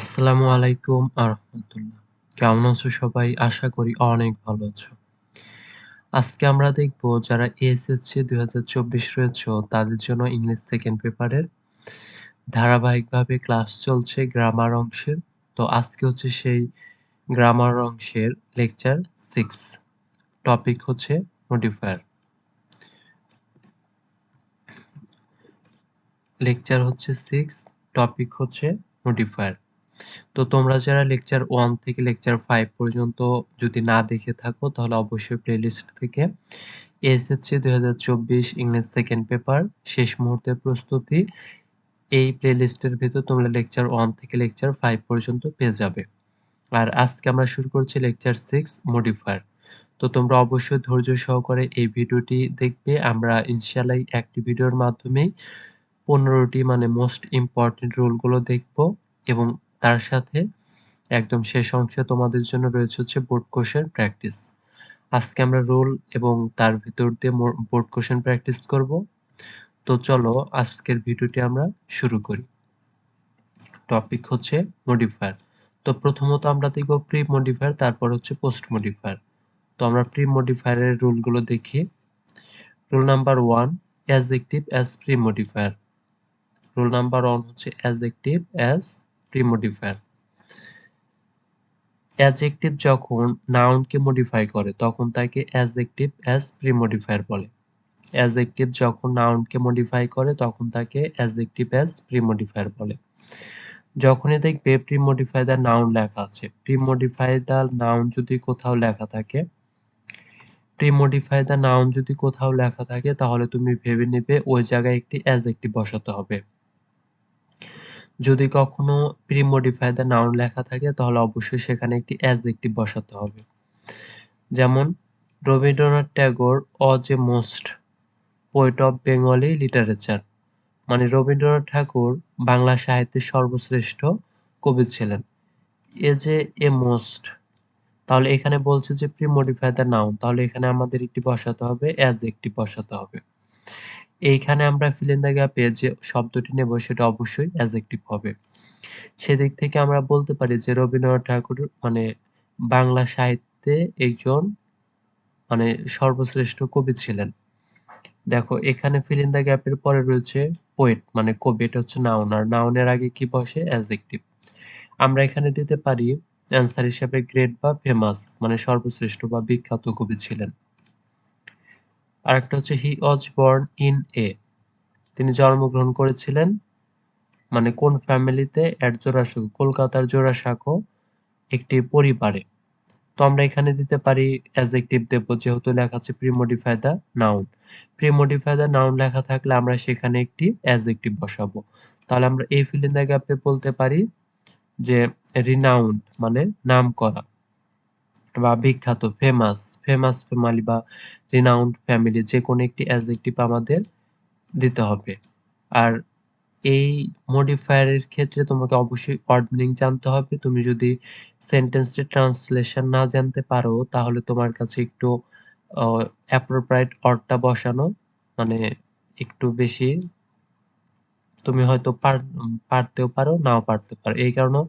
আসসালামু আলাইকুম আরহামতুল্লাহ কেমন আছো সবাই? আশা করি অনেক ভালো আছো। আজকে আমরা দেখব যারা এসএসসি দুই হাজার চব্বিশ রয়েছে, তাদের জন্য ইংলিশ সেকেন্ড পেপারের ধারাবাহিকভাবে ক্লাস চলছে গ্রামার অংশের। তো আজকে হচ্ছে সেই গ্রামার অংশের লেকচার সিক্স টপিক হচ্ছে মডিফায়ার লেকচার হচ্ছে সিক্স টপিক হচ্ছে মডিফায়ার তো তোমরা যারা লেকচার ওয়ান থেকে লেকচার ফাইভ পর্যন্ত যদি না দেখে থাকো, তাহলে অবশ্যই প্লেলিস্ট থেকে এসএসসি দুই হাজার চব্বিশ ইংলিশ সেকেন্ড পেপার শেষ মুহূর্তের প্রস্তুতি, এই প্লেলিস্টের ভিতর তোমরা লেকচার ওয়ান থেকে লেকচার ফাইভ পর্যন্ত পেয়ে যাবে। আর আজকে আমরা শুরু করছি লেকচার সিক্স মডিফায়ার তো তোমরা অবশ্যই ধৈর্য সহকারে এই ভিডিওটি দেখবে। আমরা ইনশাল্লাহ একটি ভিডিওর মাধ্যমেই পনেরোটি মানে মোস্ট ইম্পর্টেন্ট রুলগুলো দেখব এবং তার সাথে একদম শেষ অংশে তোমাদের জন্য রয়েছে হচ্ছে বোর্ড কোশ্চেন প্র্যাকটিস। আজকে আমরা রোল এবং তার ভিতর দিয়ে বোর্ড কোশ্চেন প্র্যাকটিস করব। তো চলো আজকের ভিডিওটি আমরা শুরু করি। টপিক হচ্ছে মডিফায়ার। তো প্রথমত আমরা দেখব প্রি মডিফায়ার তারপর হচ্ছে পোস্ট মডিফায়ার তো আমরা প্রি মডিফায়ারের রুলগুলো দেখি। Rule number one adjective as pre modifier rule number one হচ্ছে অ্যাজেক্টিভ অ্যাজ প্রিমোডিফায়ার অ্যাজেক্টিভ যখন নাউনকে মডিফাই করে, তখন তাকে অ্যাজেক্টিভ অ্যাজ প্রিমোডিফায়ার বলে। অ্যাজেক্টিভ যখন নাউনকে মডিফাই করে, তখন তাকে অ্যাজেক্টিভ অ্যাজ প্রিমোডিফায়ার বলে। যখনই দেখবে প্রিমোডিফাই দ্য নাউন লেখা আছে প্রিমোডিফাই দ্য নাউন যদি কোথাও লেখা থাকে প্রিমোডিফাই দ্য নাউন যদি কোথাও লেখা থাকে, তাহলে তুমি ভেবে নেবে ওই জায়গায় একটি অ্যাজেক্টিভ বসাতে হবে। যদি কখনো প্রিমোডিফাই দ্য নাউন লেখা থাকে, তাহলে অবশ্যই সেখানে একটি অ্যাডজেক্টিভ বসাতে হবে। যেমন Rabindranath Tagore as a most poet of Bengali literature মানে রবীন্দ্রনাথ ঠাকুর বাংলা সাহিত্যের সর্বশ্রেষ্ঠ কবি ছিলেন। এ যে এ মোস্ট তাহলে এখানে বলছে যে প্রিমোডিফাই দ্য নাউন তাহলে এখানে আমাদের একটি বসাতে হবে অ্যাডজেক্টিভ বসাতে হবে। এইখানে আমরা ফিল ইন দ্য গ্যাপে যে শব্দটি নেব সেটা অবশ্যই অ্যাজেক্টিভ হবে। সেদিক থেকে আমরা বলতে পারি যে রবীন্দ্রনাথ ঠাকুর মানে বাংলা সাহিত্যে একজন মানে সর্বশ্রেষ্ঠ কবি ছিলেন। দেখো, এখানে ফিল ইন দ্য গ্যাপের পরে রয়েছে পোয়েট মানে কবি, এটা হচ্ছে নাউন আর নাউনের আগে কি বসে? অ্যাজেক্টিভ আমরা এখানে দিতে পারি অ্যান্সার হিসাবে গ্রেট বা ফেমাস মানে সর্বশ্রেষ্ঠ বা বিখ্যাত কবি ছিলেন। আরেকটা হচ্ছে হি ওয়াজ বর্ন ইন এ। তিনি জন্মগ্রহণ করেছিলেন মানে কোন ফ্যামিলিতে? এট জোড়াসাঁকো, কলকাতার জোড়াসাঁকো একটি পরিবারে। তো আমরা এখানে দিতে পারি অ্যাজেক্টিভ দেব, যেহেতু লেখা আছে premodify the noun premodify the noun লেখা থাকলে আমরা সেখানে একটি অ্যাজেক্টিভ বসাবো। তাহলে আমরা এই ফিলিং দ্য গ্যাপে বলতে পারি যে রিনাউন্ড মানে নাম করা বা বিখ্যাত ফেমাস ফেমাস ফ্যামিলি বা রিনাউন্ড ফ্যামিলি যে কোনো একটি অ্যাডজেক্টিভ আমাদের দিতে হবে। আর এই মডিফায়ারের ক্ষেত্রে তোমাকে অবশ্যই ওয়ার্ড মিনিং জানতে হবে। তুমি যদি সেন্টেন্সটি ট্রান্সলেশন না জানতে পারো, তাহলে তোমার কাছে একটু অ্যাপ্রোপ্রাইট অর্ডটা বসানো মানে একটু বেশি তুমি হয়তো পারতেও পারো, নাও পারতে পারো। এই কারণে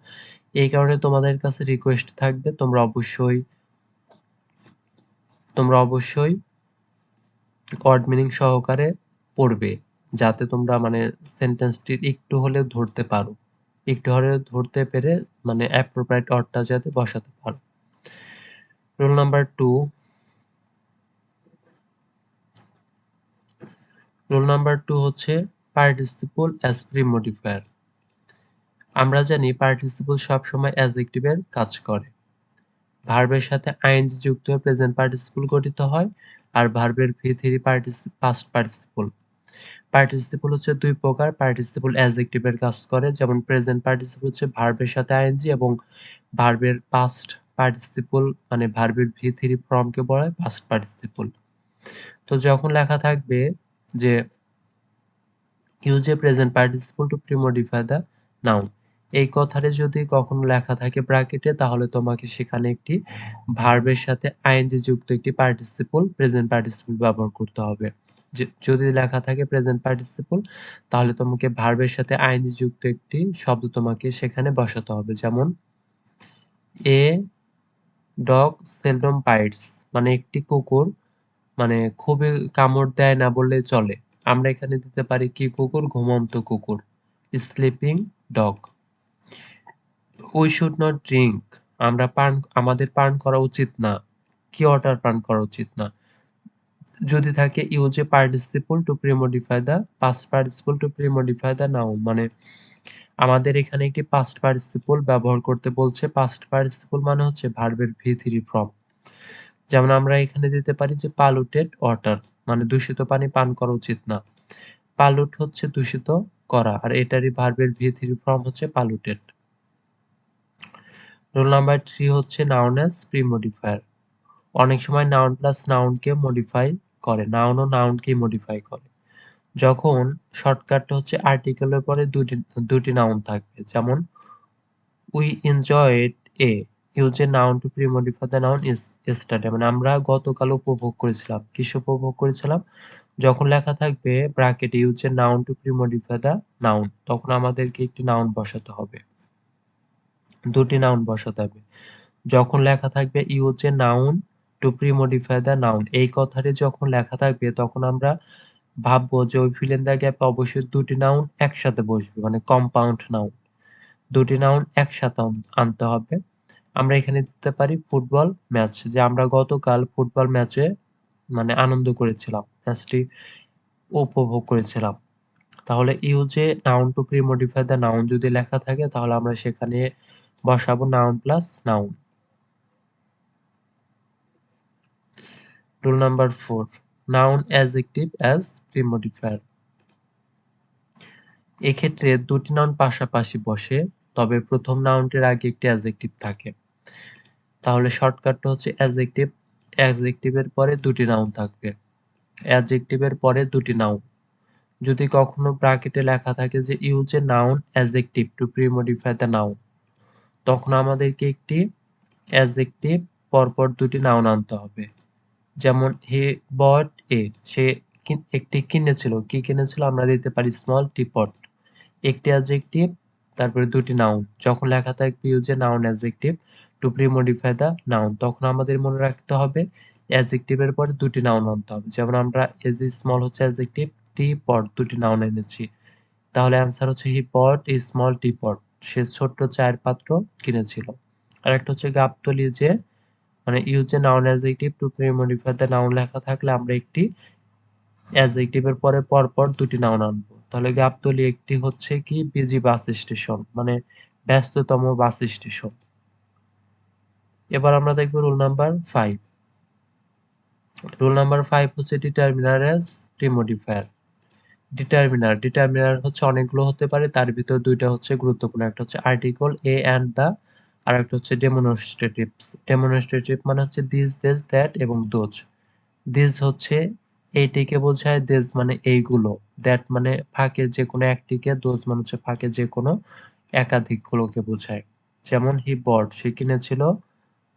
এই কারণে তোমাদের কাছে রিকোয়েস্ট থাকবে, তোমরা অবশ্যই তোমরা অবশ্যই ওয়ার্ড মিনিং সহকারে পড়বে, যাতে তোমরা মানে সেন্টেন্সটির একটু হলেও ধরতে পারো। একটু হলেও ধরতে পেরে মানে অ্যাপ্রোপ্রাইট অর্ডটা যাতে বসাতে পারো। Rule number two rule number two হচ্ছে পার্টিসিপল অ্যাজ প্রি মডিফায়ার আমরা জানি পার্টিসিপল সবসময় অ্যাজেক্টিভের কাজ করে। ভার্বের সাথে আইএনজি যুক্ত হয়ে প্রেজেন্ট পার্টিসিপল গঠিত হয় আর ভার্বের V three past participle participle হচ্ছে দুই প্রকার পার্টিসিপল অ্যাজেক্টিভের কাজ করে, যেমন প্রেজেন্ট পার্টিসিপল হচ্ছে ভার্বের সাথে আইএনজি এবং ভার্বের পাস্ট পার্টিসিপল মানে ভার্বের ভি থ্রি ফর্মকে বলা হয় পাস্ট পার্টিসিপল তো যখন লেখা থাকবে যে use a present participle to premodify the noun এই কথাটা যদি কখনো লেখা থাকে ব্র্যাকেটে তাহলে তোমাকে সেখানে একটি ভার্বের সাথে আইএনজি যুক্ত একটি পার্টিসিপল প্রেজেন্ট পার্টিসিপল ব্যবহার করতে হবে। যদি লেখা থাকে প্রেজেন্ট পার্টিসিপল তাহলে তোমাকে ভার্বের সাথে আইনি যুক্ত একটি শব্দ তোমাকে সেখানে বসাতে হবে। যেমন এ ডগ সেলডম পাইটস মানে একটি কুকুর মানে খুবই কামড় দেয় না বললে চলে। আমরা এখানে দিতে পারি কি কুকুর? ঘুমন্ত কুকুর sleeping dog we should not drink আমরা পান, আমাদের পান করা উচিত না। কি ওয়াটার পান করা উচিত না? যদি থাকে use a participle to premodify the past participle to premodify the noun মানে আমাদের এখানে একটি পাস্ট পার্টিসিপল ব্যবহার করতে বলছে। পাস্ট পার্টিসিপল মানে হচ্ছে ভার্বের ভি থ্রি ফর্ম যেমন আমরা এখানে দিতে পারি যে পালুটেড ওয়াটার মানে দূষিত পানি পান করা উচিত না। পালুট হচ্ছে দূষিত করা। আর এটারই ভার্বের ভি থ্রি ফর্ম হচ্ছে পালুটেড। রোল নাম্বার থ্রি হচ্ছে নাউন এস প্রিমোডিফায়ার অনেক সময় নাউন প্লাস নাউনকে মডিফাই করে। নাউন ও নাউনকে মডিফাই করে। যখন শর্টকাটটা হচ্ছে আর্টিকেলের পরে দুটি দুটি নাউন থাকবে। যেমন we enjoyed a use a noun to premodify the noun study মানে আমরা গতকাল উপভোগ করেছিলাম। কিস উপভোগ করেছিলাম? যখন লেখা থাকবে bracket use a noun to premodify the noun তখন আমাদেরকে একটি নাউন বসাতে হবে। দুটি নাউন বসাতে হবে। যখন লেখা থাকবে use a noun to premodify the noun এই কথাটি যখন লেখা থাকবে, তখন আমরা ভাববো যে ওই ফিল ইন দ্য গ্যাপে অবশ্যই দুটি নাউন একসাথে বসবে মানে কম্পাউন্ড নাউন দুটি নাউন একসাথে আনতে হবে। আমরা এখানে দিতে পারি ফুটবল ম্যাচ যে আমরা গতকাল ফুটবল ম্যাচে মানে আনন্দ করেছিলাম ম্যাচটি উপভোগ করেছিলাম। তাহলে use a noun to pre premodify the noun যদি লেখা থাকে, তাহলে আমরা সেখানে বসাবো noun plus noun rule number four noun adjective as premodifier এক্ষেত্রে দুটি নাউন পাশাপাশি বসে, তবে প্রথম নাউনটির আগে একটি অ্যাজেক্টিভ থাকে। তাহলে শর্টকাটটা হচ্ছে অ্যাজেক্টিভ অ্যাজেক্টিভের পরে দুটি নাউন থাকবে। অ্যাজেক্টিভের পরে দুটি নাউন যদি কখনো ব্রাকেটে লেখা থাকে যে use a noun adjective to premodify the noun তখন আমাদেরকে একটি অ্যাজেক্টিভ পরপর দুটি নাউন আনতে হবে। যেমন হে বট এ সে একটি কিনেছিল। কি কিনেছিল? আমরা দিতে পারি স্মল টিপট একটি অ্যাজেক্টিভ তারপরে দুটি নাউন যখন লেখা থাকবে use noun adjective to premodify the noun তখন আমাদের মনে রাখতে হবে অ্যাজেক্টিভের পরে দুটি নাউন আনতে হবে। যেমন আমরা এজ স্মল হচ্ছে অ্যাজেক্টিভ টি পট দুটি নাউন এনেছি। তাহলে অ্যান্সার হচ্ছে হি পট এ স্মল টি পট সে ছোট্ট চায়ের পাত্র কিনেছিল। আর একটা হচ্ছে গাবতলি যে মানে use noun adjective to premodify noun লেখা থাকলে আমরা একটি অ্যাজেক্টিভের পরে পরপর দুটি নাউন আনব। তাহলে গাবতলি একটি হচ্ছে কি বিজি বাস স্টেশন মানে ব্যস্ততম বাস স্টেশন এবার আমরা দেখব rule number five rule number five হচ্ছে determiner as premodifier determiner determiner হচ্ছে অনেকগুলো হতে পারে, তার ভিতর দুইটা হচ্ছে গুরুত্বপূর্ণ, একটা হচ্ছে আর্টিকল এ অ্যান্ড দা আর একটা হচ্ছে ডেমনস্ট্রেটিভস ডেমনস্ট্রেটিভ মানে হচ্ছে দিস দেশ দ্যাট এবং দোজ দিস হচ্ছে এইটিকে বোঝায় দেশ মানে এইগুলো দ্যাট মানে ফাঁকে যে কোনো একটিকে দোজ মানে হচ্ছে ফাঁকে যে কোনো একাধিকগুলোকে বোঝায়। যেমন হি বট সে কিনেছিল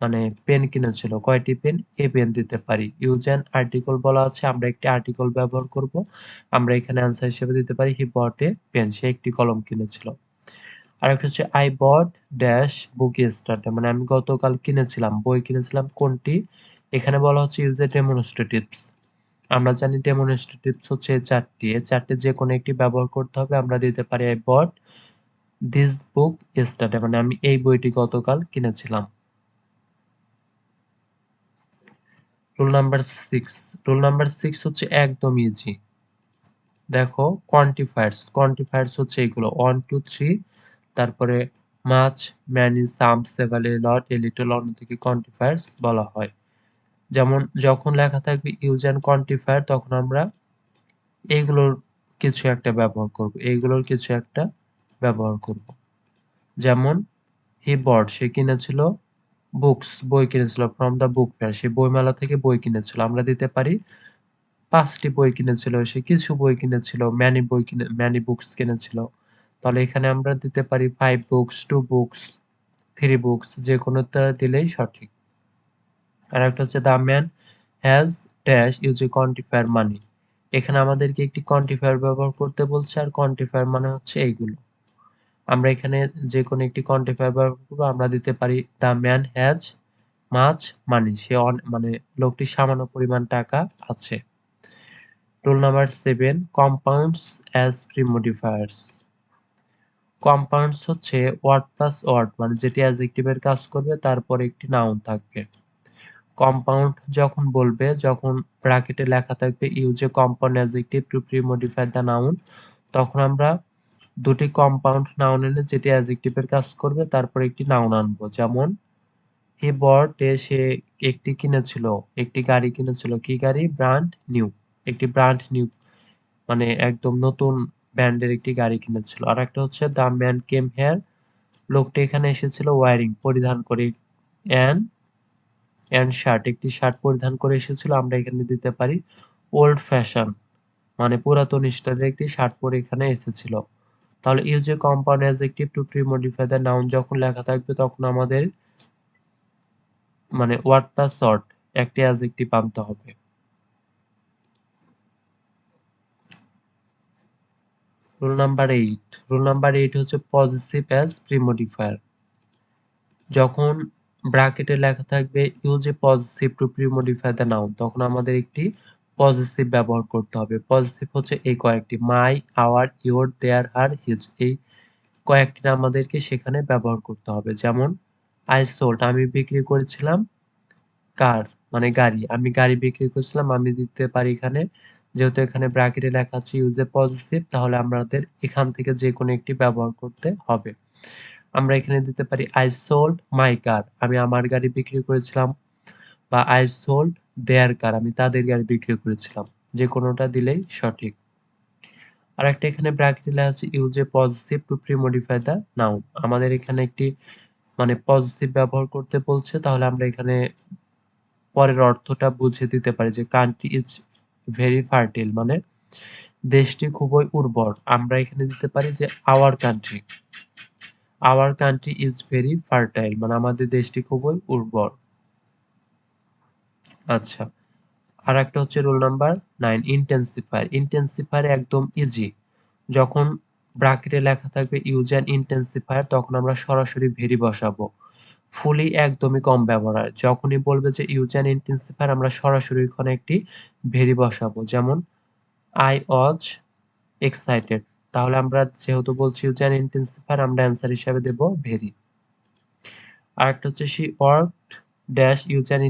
মানে পেন কিনেছিল। কয়টি পেন এ পেন দিতে পারি। ইউজ অ্যান আর্টিকল বলা আছে, আমরা একটি আর্টিকল ব্যবহার করব। আমরা এখানে অ্যান্সার হিসেবে দিতে পারি হি বট এ পেন সে একটি কলম কিনেছিল। আরেকটা হচ্ছে আই বট ড্যাশ বুক স্টার্টে মানে আমি গতকাল কিনেছিলাম, বই কিনেছিলাম, কোনটি? এখানে বলা হচ্ছে ইউজ এ ডেমনস্ট্রেটিভস আমরা জানি ডেমনস্ট্রেটিভস হচ্ছে চারটি। এই চারটি যে কোনো একটি ব্যবহার করতে হবে। আমরা দিতে পারি আই বট দিস বুক স্টার্টে মানে আমি এই বইটি গতকাল কিনেছিলাম। Rule number six rule number six হচ্ছে একদম ইজি দেখো কোয়ান্টিফায়ার্স কোয়ান্টিফায়ার্স হচ্ছে এগুলো। ওয়ান টু থ্রি তারপরে much many some several lot a little অন্যদিকে কোয়ান্টিফায়ার্স বলা হয়। যেমন, যখন লেখা থাকবে ইউজ অ্যান্ড কোয়ান্টিফায়ার তখন আমরা এইগুলোর কিছু একটা ব্যবহার করব। এইগুলোর কিছু একটা ব্যবহার করব। যেমন হি বট সে কিনেছিল বুকস বই কিনেছিল ফ্রম দ্য বুক ফেয়ার সে বইমেলা থেকে বই কিনেছিল। আমরা দিতে পারি, পাঁচটি বই কিনেছিল, সে কিছু বই কিনেছিল ম্যানি বই কিনে ম্যানি বুকস কিনেছিল। তাহলে এখানে আমরা দিতে পারি five books two books three books যে কোনো দিলেই সঠিক। আর একটা হচ্ছে the man has dash use a quantifier money এখানে আমাদেরকে একটি কোয়ান্টিফায়ার ব্যবহার করতে বলছে, আর কোয়ান্টিফায়ার মানে হচ্ছে এইগুলো। আমরা এখানে যে কোনো একটি করব আমরা দিতে পারি। The man has much money সে মানে লোকটি সামান্য পরিমাণ টাকা আছে। Rule number seven compounds as pre modifiers compounds হচ্ছে ওয়ার্ড প্লাস ওয়ার্ড মানে যেটি অ্যাডজেক্টিভের কাজ করবে, তারপর একটি নাউন থাকবে। কম্পাউন্ড যখন বলবে, যখন ব্র্যাকেটে লেখা থাকবে use compound adjective to pre modify the noun তখন আমরা দুটি কম্পাউন্ড নাউন এনে যেটি অ্যাডজেক্টিভের কাজ করবে, তারপর একটি নাউন আনব। যেমন হি বট এ সে একটি কিনেছিল, একটি গাড়ি কিনেছিল। কি গাড়ি? ব্র্যান্ড নিউ একটি ব্র্যান্ড নিউ মানে একদম নতুন ব্র্যান্ডের একটি গাড়ি কিনেছিল। আর একটা হচ্ছে দ্য ম্যান কেম হেয়ার লোকটি এখানে এসেছিল ওয়ারিং পরিধান করে অ্যান্ড অ্যান্ড শার্ট একটি শার্ট পরিধান করে এসেছিল, আমরা এখানে দিতে পারি ওল্ড ফ্যাশন মানে পুরাতন স্টাইলের একটি শার্ট পরে এখানে এসেছিল। তাহলে use a compound adjective to pre modify the noun যখন লেখা থাকবে তখন আমাদের মানে ওয়ার্ড প্লাস শর্ট একটি অ্যাডজেক্টিভ আনতে হবে। Rule number eight rule number eight হচ্ছে পজিটিভ অ্যাজ প্রিমোডিফায়ার যখন ব্র্যাকেটে লেখা থাকবে use a positive to premodify the noun তখন আমাদের একটি পজিটিভ ব্যবহার করতে হবে। পজিটিভ হচ্ছে এই কয়েকটি মাই আওয়ার ইওর দেয়ার আর হিজ এই কয়েকটি আমাদেরকে সেখানে ব্যবহার করতে হবে। যেমন আই সোল্ড আমি বিক্রি করেছিলাম কার? মানে গাড়ি। আমি গাড়ি বিক্রি করেছিলাম, আমি দিতে পারি এখানে। যেহেতু এখানে ব্র্যাকেটে লেখা আছে ইউজ এ পজিটিভ তাহলে আমাদের এখান থেকে যে কোনো একটি ব্যবহার করতে হবে। আমরা এখানে দিতে পারি আই সোল্ড মাই কার আমি আমার গাড়ি বিক্রি করেছিলাম বা আই সোল্ড দেয়ার কার, আমি তাদের গাড়ি বিক্রি করেছিলাম। যে কোনোটা দিলেই সঠিক। আর একটা এখানে ব্র্যাকেটে আছে use a positive to pre modify the noun আমাদের এখানে একটি মানে পজিটিভ ব্যবহার করতে বলছে, তাহলে আমরা এখানে পরের অর্থটা বুঝে দিতে পারি যে কান্ট্রি ইজ ভেরি ফার্টিল মানে দেশটি খুবই উর্বর। আমরা এখানে দিতে পারি যে our country our country is very fertile মানে আমাদের দেশটি খুবই উর্বর। আচ্ছা। আর একটা হচ্ছে rule number nine intensifier intensifier একদম ইজি যখন ব্রাকেটে লেখা থাকবে ইউজ অ্যান্ড ইন্টেন্সিফায়ার তখন আমরা সরাসরি ভেরি বসাবো। ফুলি একদমই কম ব্যবহার যখনই বলবে যে ইউজ অ্যান্ড ইন্টেন্সিফায়ার আমরা সরাসরি ওখানে একটি ভেরি বসাবো। যেমন আই ওয়াজ এক্সাইটেড তাহলে আমরা যেহেতু বলছি ইউজ অ্যান্ড ইন্টেন্সিফায়ার আমরা অ্যান্সার হিসাবে দেব ভেরি। আর একটা হচ্ছে she worked dash use and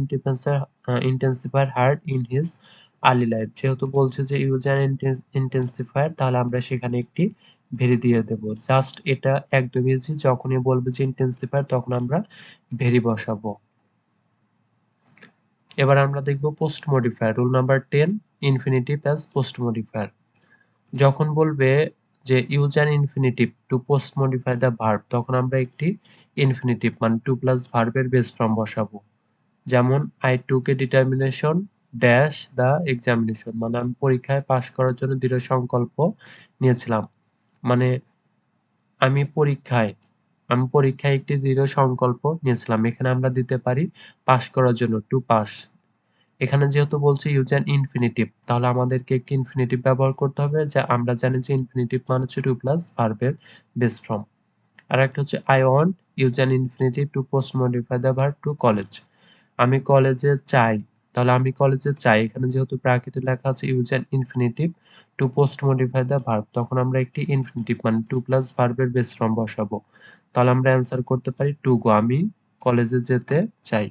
intensifier hard in his early life যেহেতু বলছে যে ইউজ অ্যান্ড ইন্টেন্সিফায়ার তাহলে আমরা সেখানে একটি ভেরি দিয়ে দেব। জাস্ট এটা একদমই ইজি যখনই বলবে যে ইন্টেন্সিফায়ার তখন আমরা ভেরি বসাবো। এবার আমরা দেখব post modifier rule number ten infinitive as post modifier যখন বলবে যে use an infinitive to post modify the verb তখন আমরা একটি ইনফিনিটিভ মানে টু প্লাস ভার্বের বেস ফর্ম বসাবো। যেমন আই টুকে ডিটারমিনেশন ড্যাশ দ্য এক্সামিনেশন মানে আমি পরীক্ষায় পাশ করার জন্য দৃঢ় সংকল্প নিয়েছিলাম। মানে আমি পরীক্ষায় আমি পরীক্ষায় একটি দৃঢ় সংকল্প নিয়েছিলাম। এখানে আমরা দিতে পারি পাশ করার জন্য টু পাস এখানে যেহেতু বলছে ইউজ অ্যান ইনফিনিটিভ, তাহলে আমাদেরকে একটি ইনফিনিটিভ ব্যবহার করতে হবে যা আমরা জানি যে ইনফিনিটিভ মানে হচ্ছে টু প্লাস ভার্বের বেস ফর্ম আর একটা হচ্ছে I want use an infinitive to post modify the verb to college আমি কলেজে চাই, তাহলে আমি কলেজে চাই। এখানে যেহেতু ব্র্যাকেটে লেখা আছে use an infinitive to post modify the verb তখন আমরা একটি ইনফিনিটিভ মানে টু প্লাস ভার্বের বেস ফর্ম বসাবো। তাহলে আমরা অ্যান্সার করতে পারি টু গো, আমি কলেজে যেতে চাই।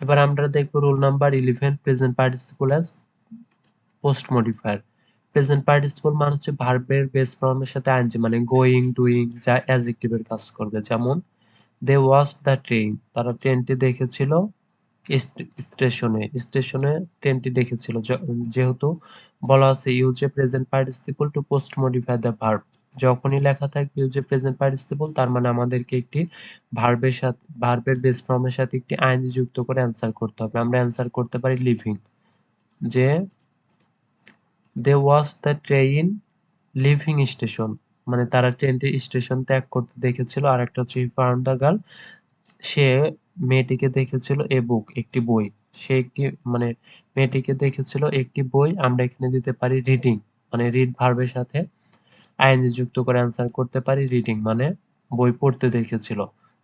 এবার আমরা দেখব rule number eleven present participle as post modifier present participle মানে হচ্ছে ভার্বের বেস ফর্মের সাথে আইনজি মানে গোয়িং ডুইং যা অ্যাডজেক্টিভের কাজ করবে। যেমন দে ওয়াচ দ্য ট্রেন তারা ট্রেনটি দেখেছিল স্টেশনে স্টেশনে ট্রেনটি দেখেছিল। যেহেতু বলা আছে use a present participle to post modify the verb যখনই লেখা থাকবে এ প্রেজেন্ট পার্টিসিপল তার মানে আমাদেরকে একটি ভার্বের সাথে ভার্বের বেস ফর্মের সাথে একটি আইন যুক্ত করে অ্যান্সার করতে হবে। আমরা অ্যান্সার করতে পারি লিভিং যে they watch the train leaving station মানে তারা ট্রেনটি স্টেশন ত্যাগ করতে দেখেছিল। আর একটা হচ্ছে ফাউন্ড দ্য গার্ল সে মেয়েটিকে দেখেছিল এ বুক একটি বই। সে একটি মানে মেয়েটিকে দেখেছিল একটি বই, আমরা এখানে দিতে পারি রিডিং মানে রিড ভার্বের সাথে আইএনজি যুক্ত করে অ্যান্সার করতে পারি রিডিং মানে বই পড়তে দেখেছিল।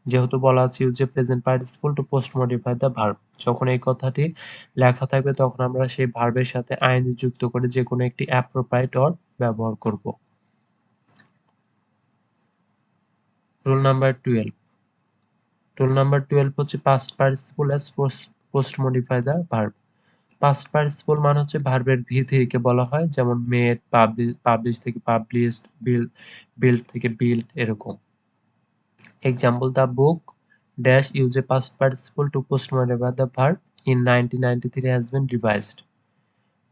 যেহেতু বলা আছে a present participle to post modify the verb যখন এই কথাটি লেখা থাকবে, তখন আমরা সেই ভার্বের সাথে আইএনজি যুক্ত করে যে কোনো একটি অ্যাপ্রোপ্রাইট অর ব্যবহার করব। Rule number twelve rule number twelve হচ্ছে past participle as post modify the verb past participle মানে হচ্ছে ভার্বের ভি থেকে বলা হয়, যেমন মেড পাবলিশ থেকে পাবলিশড বিল বিল্ড থেকে বিল্ড এরকম। Example the book dash use a past participle to post modify the verb in nineteen ninety three has been revised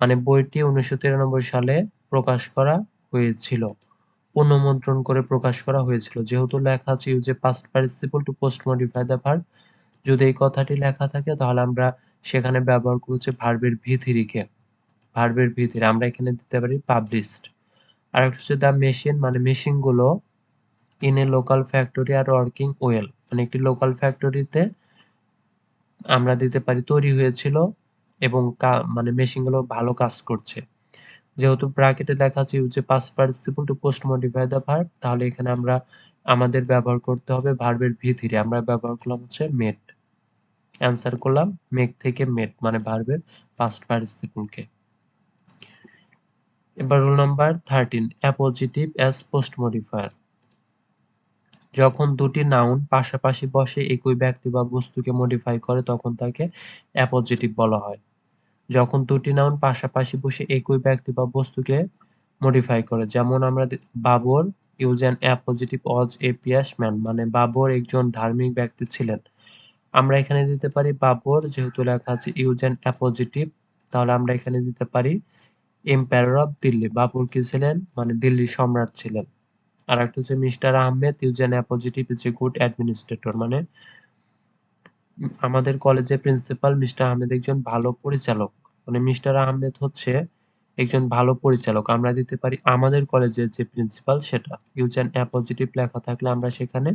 মানে বইটি উনিশশো তিরানব্বই সালে প্রকাশ করা হয়েছিল, পুনঃমুদ্রণ করে প্রকাশ করা হয়েছিল। যেহেতু লেখা আছে use a past participle to post modify the verb যদি এই কথাটি লেখা থাকে, তাহলে আমরা সেখানে ব্যবহার করছি ভার্বের ভি থ্রিকে ভার্বের ভি আমরা এখানে দিতে পারি পাবলিশড আর একটা হচ্ছে দ্য মেশিন মানে মেশিনগুলো in a local factory are working well মানে একটি লোকাল ফ্যাক্টরিতে আমরা দিতে পারি, তৈরি হয়েছিল এবং মানে মেশিনগুলো ভালো কাজ করছে। যেহেতু ব্র্যাকেটে লেখা আছে use past participle to post modify the verb তাহলে এখানে আমরা আমাদের ব্যবহার করতে হবে ভার্বের ভি থ্রি আমরা ব্যবহার করলাম হচ্ছে মেট অ্যান্সার করলাম মেক থেকে মেট মানে ভার্বের পাস্ট পার্টিসিপলকে এবার rule number thirteen appositive as post modifier যখন দুটি নাউন পাশাপাশি বসে একই ব্যক্তি বা বস্তুকে মডিফাই করে, তখন তাকে অ্যাপোজিটিভ বলা হয়। যখন দুটি নাউন পাশাপাশি বসে একই ব্যক্তি বা বস্তুকে মডিফাই করে, যেমন আমরা Babur use an appositive Aja A Piyas man মানে বাবর একজন ধার্মিক ব্যক্তি ছিলেন। আমরা এখানে দিতে পারি বাবর, যেহেতু লেখা আছে ইউজ অ্যান অ্যাপোজিটিভ তাহলে আমরা এখানে দিতে পারি এম্পায়ার অফ দিল্লি। বাবর কি ছিলেন? মানে দিল্লি সম্রাট ছিলেন। আর একটা হচ্ছে mister Ahmed use an appositive is a good administrator মানে আমাদের কলেজের প্রিন্সিপাল মিস্টার আহমেদ একজন ভালো পরিচালক। মানে মিস্টার আহমেদ হচ্ছে একজন ভালো পরিচালক, আমরা দিতে পারি আমাদের কলেজের যে প্রিন্সিপাল সেটা। ইউজ অ্যান অ্যাপোজিটিভ লেখা থাকলে আমরা সেখানে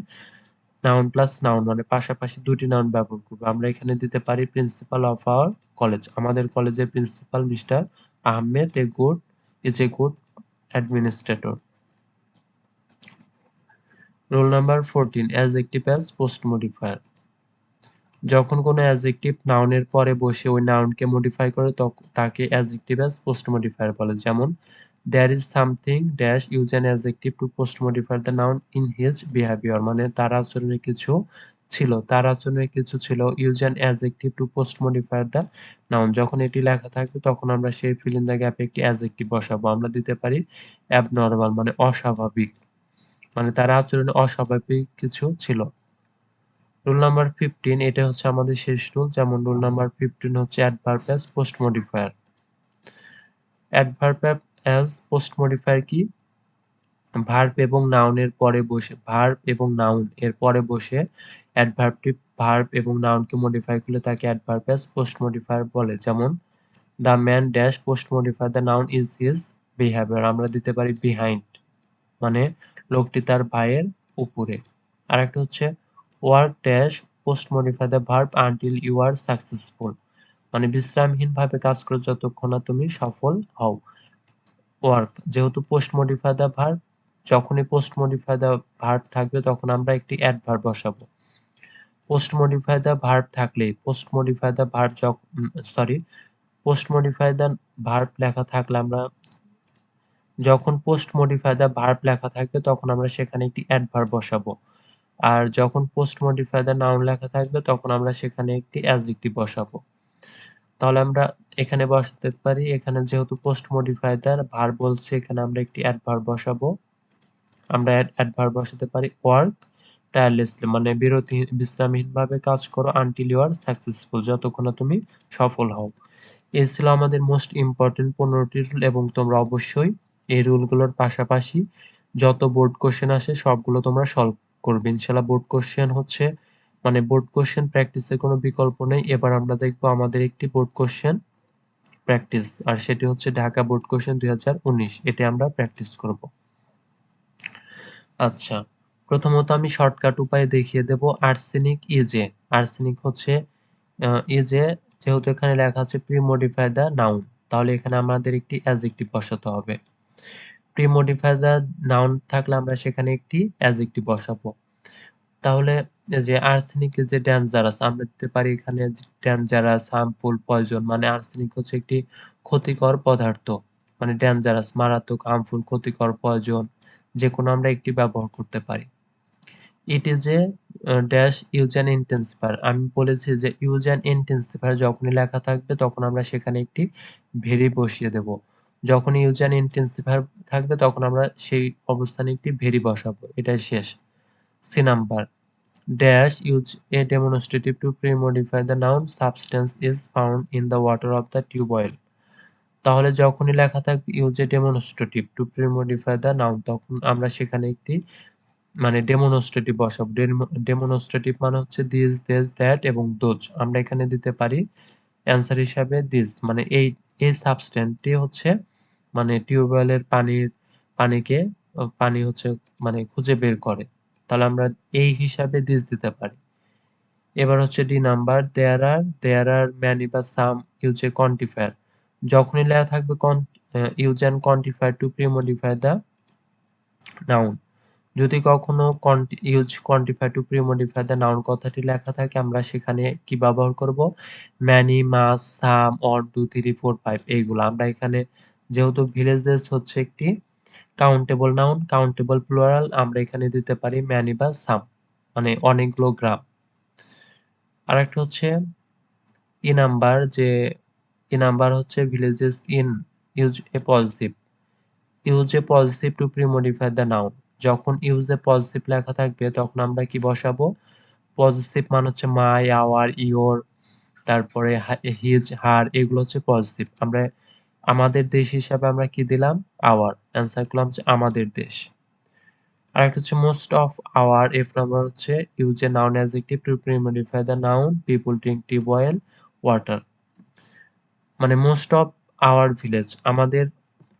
নাউন প্লাস নাউন মানে পাশাপাশি দুটি নাউন ব্যবহার করব। আমরা এখানে দিতে পারি প্রিন্সিপাল অফ আওয়ার কলেজ আমাদের কলেজের principal mister Ahmed a good is a good administrator rule number fourteen as post modifier যখন কোনো অ্যাজেক্টিভ নাউনের পরে বসে ওই নাউনকে মডিফাই করে তাকে অ্যাজেক্টিভ অ্যাজ পোস্ট মডিফায়ার বলে। যেমন there is something dash use an adjective to post modify the noun in his behaviour মানে তার আচরণে কিছু ছিল, তার আচরণে কিছু ছিল use an adjective to post modifier the noun যখন এটি লেখা থাকবে, তখন আমরা সেই ফিল দ্য গ্যাপে একটি অ্যাজেক্টিভ বসাবো। আমরা দিতে পারি অ্যাবনর্মাল মানে অস্বাভাবিক। মানে তার আচরণে অস্বাভাবিক কিছু ছিল। রুল নাম্বার ফিফটিন এটা হচ্ছে আমাদের শেষ রুল যেমন রুল নাম্বার ফিফটিন হচ্ছে adverb as post modifier adverb as post modifier কি? ভার্ব এবং নাউনের পরে বসে ভার্ব এবং নাউন এর পরে বসে অ্যাডভার্বটি ভার্ব এবং নাউনকে মডিফাই করলে তাকে অ্যাডভার্ব অ্যাজ পোস্ট মডিফায়ার বলে, যেমন the man dash post modify the noun is his behaviour আমরা দিতে পারি বিহাইন্ড মানে লোকটি তার ভাইয়ের উপরে। আর একটা হচ্ছে work dash post modify the verb until you are successful. মানে বিশ্রামহীনভাবে কাজ করো যতক্ষণ না তুমি সফল হও। ওয়ার্ক, যেহেতু পোস্ট মডিফাই দ্য ভার্ব, যখনই পোস্ট মডিফাই দ্য ভার্ব থাকবে তখন আমরা একটি অ্যাডভার্ব বসাবো। পোস্ট মডিফাই দ্য ভার্ব থাকলে post modify the verb sorry post modify the verb লেখা থাকলে আমরা, যখন পোস্ট মডিফাই দ্য ভার্ব লেখা থাকবে তখন আমরা সেখানে একটি অ্যাডভার্ব বসাবো। আর যখন পোস্ট মডিফাই দ্য নাউন লেখা থাকবে, তখন আমরা সেখানে একটি অ্যাডজেক্টিভ বসাবো। তাহলে আমরা এখানে বসাতে পারি, এখানে যেহেতু পোস্ট মডিফাই দ্য ভার্ব বলছে এখানে আমরা একটি অ্যাডভার্ব বসাবো। আমরা অ্যাডভার্ব বসাতে পারি ওয়ার্ক টায়ারলেসলি মানে বিরতি, বিশ্রামহীনভাবে কাজ করো আনটিল ইউ আর সাকসেসফুল যতক্ষণ না তুমি সফল হও। এই ছিল আমাদের মোস্ট ইম্পর্টেন্ট পনেরোটি রুল এবং তোমরা অবশ্যই এই রুলগুলোর পাশাপাশি যত বোর্ড কোশ্চেন আসে, সবগুলো তোমরা সলভ করবে। ইনশাল্লাহ বোর্ড কোশ্চেন হচ্ছে মানে বোর্ড কোশ্চেন প্র্যাকটিসের কোনো বিকল্প নেই। এবার আমরা দেখব আমাদের একটি বোর্ড কোশ্চেন প্র্যাকটিস আর সেটি হচ্ছে ঢাকা বোর্ড কোশ্চেন দুই এটি আমরা প্র্যাকটিস করব। আচ্ছা প্রথমত আমি শর্টকাট উপায়ে দেখিয়ে দেব আর্সেনিক ইজে আর্সেনিক হচ্ছে ইজে যেহেতু এখানে লেখা আছে প্রি-মডিফাই দ্য নাউন তাহলে এখানে আমাদের একটি অ্যাডজেক্টিভ বসাতে হবে। প্রি-মডিফাই নাউন থাকলে আমরা সেখানে একটি অ্যাডজেক্টিভ বসাবো। তাহলে যে আর্সেনিক যে ডেঞ্জারাস আমরা দিতে পারি এখানে ডেঞ্জারাস হার্মফুল পয়জন মানে আর্সেনিক হচ্ছে একটি ক্ষতিকর পদার্থ মানে ডেঞ্জারাস মারাত্মক হার্মফুল ক্ষতিকর পয়জন যে কোনো আমরা একটি ব্যবহার করতে পারি। It is a dash use an intensifier আমি বলেছি যে ইউজ অ্যান ইন্টেন্সিফায়ার যখনই লেখা থাকবে তখন আমরা সেখানে একটি ভেরি বসিয়ে দেব। যখন ইউজ অ্যান ইন্টেন্সিফায়ার থাকবে, তখন আমরা সেই অবস্থানে একটি ভেরি বসাবো। এটাই শেষ। C number. Dash use a demonstrative to premodify the noun substance is found in the water of the tube well. তাহলে যখনই লেখা থাকবে use a demonstrative to premodify the noun, তখন আমরা সেখানে একটি মানে ডেমনস্ট্রেটিভ বসাবো। ডেমনস্ট্রেটিভ মানে হচ্ছে দিস দেস দ্যাট এবং দোজ আমরা এখানে দিতে পারি অ্যান্সার হিসাবে দিস মানে এই এই সাবস্টেন্সটি হচ্ছে মানে টিউবওয়েলের পানির, পানিকে, পানি হচ্ছে মানে খুঁজে বের করে। তাহলে আমরা এই হিসাবে দিস দিতে পারি। এবার হচ্ছে D number there are there are many বা সাম ইউজ এ কোয়ান্টিফায়ার যখনই লেখা থাকবে use and quantifier to premodify the noun যদি কখনো use quantify to premodify the noun কথাটি লেখা থাকে, আমরা সেখানে কি ব্যবহার করব? Many much some or two three four five এইগুলো। আমরা এখানে যেহেতু ভিলেজেস হচ্ছে একটি কাউন্টেবল নাউন কাউন্টেবল প্লুরাল আমরা এখানে দিতে পারি ম্যানি বা সাম মানে অনেকগুলো গ্রাম। আর একটা হচ্ছে ই নাম্বার যে ই নাম্বার হচ্ছে villages in use a positive use a positive to premodify the noun যখন ইউজ পজিটিভ লেখা থাকবে, তখন আমরা কি বসাবো? পজিটিভ মানে হচ্ছে মাই আওয়ার ইওর তারপরে হিজ হার এগুলো হচ্ছে পজিটিভ আমরা, আমাদের দেশ হিসাবে আমরা কি দিলাম? আওয়ার অ্যান্সার করলাম যে আমাদের দেশ। আর একটা হচ্ছে most of our F number হচ্ছে use a noun adjective to premodify the noun people drink tube well water মানে মোস্ট অফ আওয়ার ভিলেজ আমাদের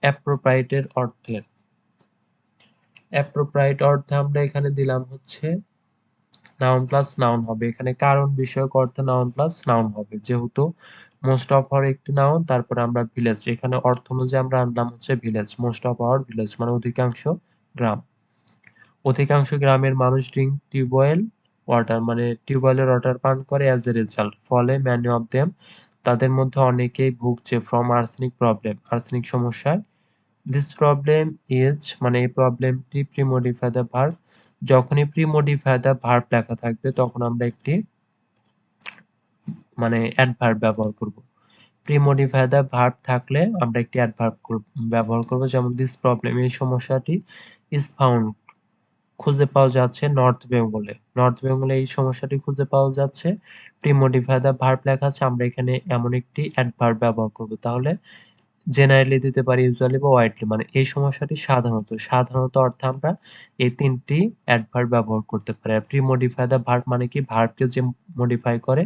অ্যাপ্রোপ্রাইটের অর্থের। অ্যাপ্রোপ্রাইট অর্থে আমরা এখানে দিলাম হচ্ছে নাউন প্লাস নাউন হবে। এখানে কারণ, বিষয়ক অর্থে নাউন প্লাস নাউন হবে। যেহেতু মোস্ট অফ আওয়ার একটি নাউন তারপরে আমরা ভিলেজ এখানে অর্থ অনুযায়ী আমরা আনলাম হচ্ছে village most of our village মানে অধিকাংশ গ্রাম। অধিকাংশ গ্রামের মানুষ ড্রিঙ্ক টিউবওয়েল ওয়াটার মানে টিউবওয়েলের ওয়াটার পান করে অ্যাজ এ রেজাল্ট ফলে ম্যানি অফ দেম তাদের মধ্যে অনেকেই ভুগছে ফ্রম আর্সেনিক প্রবলেম আর্সেনিক সমস্যায় দিস প্রবলেম ইজ মানে এই প্রবলেমটি প্রিমোডিফাই দ্য ভার্ব যখনই প্রিমোডিফাই দ্য ভার্ব লেখা থাকবে, তখন আমরা একটি মানে অ্যাডভার্ব ব্যবহার করব। প্রিমোডিফাই দ্য ভার্ব থাকলে আমরা একটি অ্যাডভার্ব ব্যবহার করব। যেমন দিস প্রবলেম এই সমস্যাটি ইজ ফাউন্ড খুঁজে পাওয়া যাচ্ছে নর্থ বেঙ্গলে নর্থ বেঙ্গলে এই সমস্যাটি খুঁজে পাওয়া যাচ্ছে। প্রিমোডিফাই দ্য ভার্ব লেখা আছে, আমরা এখানে এমন একটি অ্যাডভার্ব ব্যবহার করব। তাহলে জেনারেলি দিতে পারি ইউজুয়ালি বা ওয়াইডলি মানে এই সমস্যাটি সাধারণত সাধারণত অর্থে আমরা এই তিনটি অ্যাডভার্ব ব্যবহার করতে পারি। আর প্রি মডিফাই দ্য ভার্ব মানে কি? ভার্বকে যে মডিফাই করে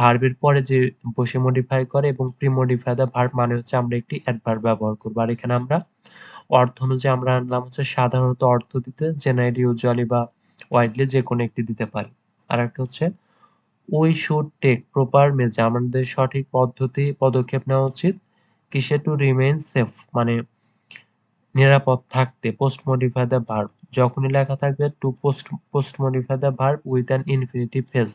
ভার্বের পরে যে বসে মডিফাই করে এবং প্রি মডিফাই দ্য ভার্ব মানে হচ্ছে আমরা একটি অ্যাডভার্ব ব্যবহার করব। আর এখানে আমরা অর্থ অনুযায়ী আমরা আনলাম হচ্ছে সাধারণত অর্থ দিতে জেনারেলি ইউজুয়ালি বা ওয়াইডলি যে কোনো একটি দিতে পারি। আর একটা হচ্ছে উই শুড টেক প্রপার মেজে আমাদের সঠিক পদ্ধতি, পদক্ষেপ নেওয়া উচিত। কিসে টু রিমেইন সেফ মানে নিরাপদ থাকতে পোস্ট মডিফাই দ্য ভার্ব যখনই লেখা থাকবে to post post modify the verb with an infinitive phrase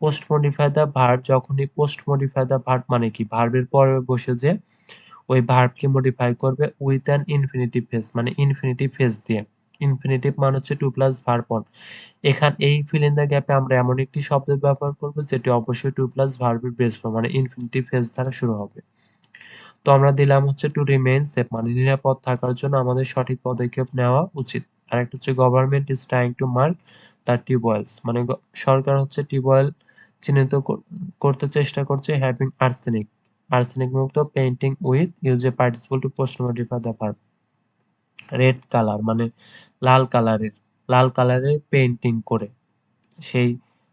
post modify the verb যখনই পোস্ট মডিফাই দ্য ভার্ব মানে কি? ভার্বের পরে বসে যে ওই ভার্বকে মডিফাই করবে উইথ অ্যান ইনফিনিটিভ ফেস মানে ইনফিনিটিভ ফেস দিয়ে। ইনফিনিটিভ মানে হচ্ছে টু প্লাস ভার্ব অন এখান, এই ফিল ইন দ্য গ্যাপে আমরা এমন একটি শব্দ ব্যবহার করব, যেটি অবশ্যই টু প্লাস ভার্বের বেস ফর্ম মানে ইনফিনিটিভ ফেস দ্বারা শুরু হবে। তো আমরা দিলাম হচ্ছে টু রিমেইন সেফ মানে নিরাপদ থাকার জন্য আমাদের সঠিক পদক্ষেপ নেওয়া উচিত। আর একটা হচ্ছে government is trying to mark the tubewells মানে সরকার হচ্ছে টিউবওয়েল চিহ্নিত করতে চেষ্টা করছে হ্যাভিং আর্সেনিক আর্সেনিক মুক্ত painting with use a participle to post modify the verb red colour মানে লাল কালারের লাল কালারের পেইন্টিং করে। সেই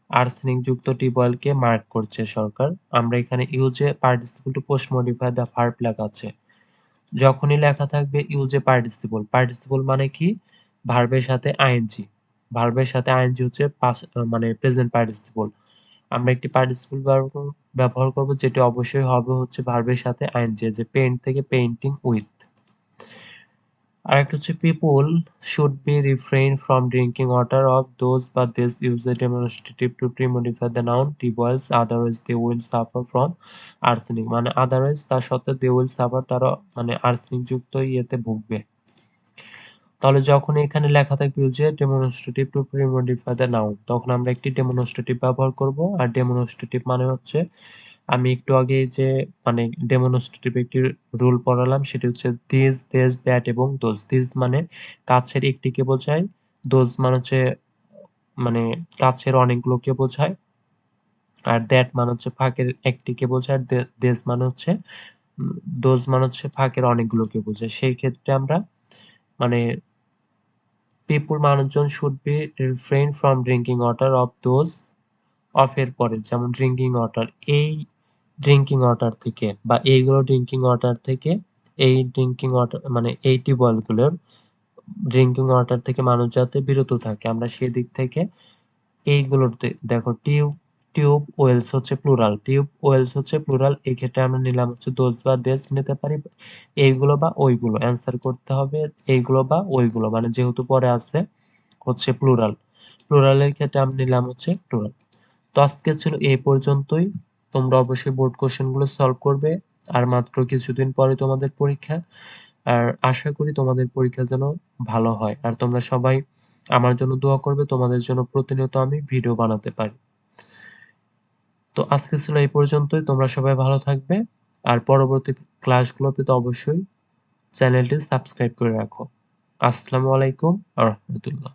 আর্সেনিক যুক্ত টিউবওয়েলকে মার্ক করছে সরকার। আমরা এখানে use a participle to post modify the verb লেখা আছে যখনই লেখা থাকবে ইউজে পার্টিসিপল পার্টিসিপল মানে কি? ভার্বের সাথে আইএনজি ভার্বের সাথে আইএনজি হচ্ছে মানে প্রেজেন্ট পার্টিসিপল আমরা একটি পার্টিসিপল ব্যবহার করব যেটি অবশ্যই হবে হচ্ছে ভার্বের সাথে আইএনজি যে পেইন্ট থেকে পেইন্টিং উইথ আরেকটা হচ্ছে people should be refrain from drinking water of those বা this use a demonstrative to premodify the noun tubewells otherwise they will suffer from arsenic মানে আদারওয়াইজ তার সত্ত্বেও দে উইল সাফার তারা মানে আর্সেনিক যুক্ত ইয়েতে ভুগবে। তাহলে যখন এখানে লেখা থাকবে যে demonstrative to premodify the noun তখন আমরা একটি ডেমনস্ট্রেটিভ ব্যবহার করব। আর ডেমনস্ট্রেটিভ মানে হচ্ছে আমি একটু আগে যে মানে ডেমনস্ট্রেটিভ একটি রুল পড়ালাম, সেটি হচ্ছে দিস দেস দ্যাট এবং দোজ দিস মানে কাছের একটিকে বোঝায় দোজ মানে হচ্ছে মানে কাছের অনেকগুলোকে বোঝায় আর দ্যাট মানে হচ্ছে ফাঁকের একটিকে বোঝায় আর দেশ মানে হচ্ছে দোজ মানে হচ্ছে ফাঁকের অনেকগুলোকে বোঝায় সেই ক্ষেত্রে আমরা মানে পিপুল মানুষজন should be refrain from drinking water of those অফের পরে, যেমন ড্রিঙ্কিং ওয়াটার এই ড্রিঙ্কিং ওয়াটার থেকে বা এইগুলো ড্রিঙ্কিং ওয়াটার থেকে এই ড্রিঙ্কিং ওয়াটার মানে এই টিউবওয়েলগুলোর ড্রিঙ্কিং ওয়াটার থেকে মানুষ যাতে বিরত থাকে। আমরা সেদিক থেকে এইগুলোর দেখো টিউব টিউব ওয়েলস হচ্ছে প্লুরাল টিউব ওয়েলস হচ্ছে প্লুরাল এই ক্ষেত্রে আমরা নিলাম হচ্ছে দোজ বা দেশ নিতে পারি। এইগুলো বা ওইগুলো অ্যান্সার করতে হবে এইগুলো বা ওইগুলো মানে যেহেতু পরে আছে হচ্ছে প্লুরাল প্লুরালের ক্ষেত্রে আমরা নিলাম হচ্ছে প্লুরাল তো আজকে ছিল এই পর্যন্তই। তোমরা অবশ্যই বোর্ড কোশ্চেনগুলো সলভ করবে, আর মাত্র কিছুদিন পরে তোমাদের পরীক্ষা, আর আশা করি তোমাদের পরীক্ষা যেন ভালো হয়। আর তোমরা সবাই আমার জন্য দোয়া করবে, তোমাদের জন্য প্রতিনিয়ত আমি ভিডিও বানাতে পারি। তো আজকে ছিল এই পর্যন্তই, তোমরা সবাই ভালো থাকবে, আর পরবর্তী ক্লাসগুলো পেতে অবশ্যই চ্যানেলটি সাবস্ক্রাইব করে রাখো। আসসালামু আলাইকুম আ রহমতুল্লাহ।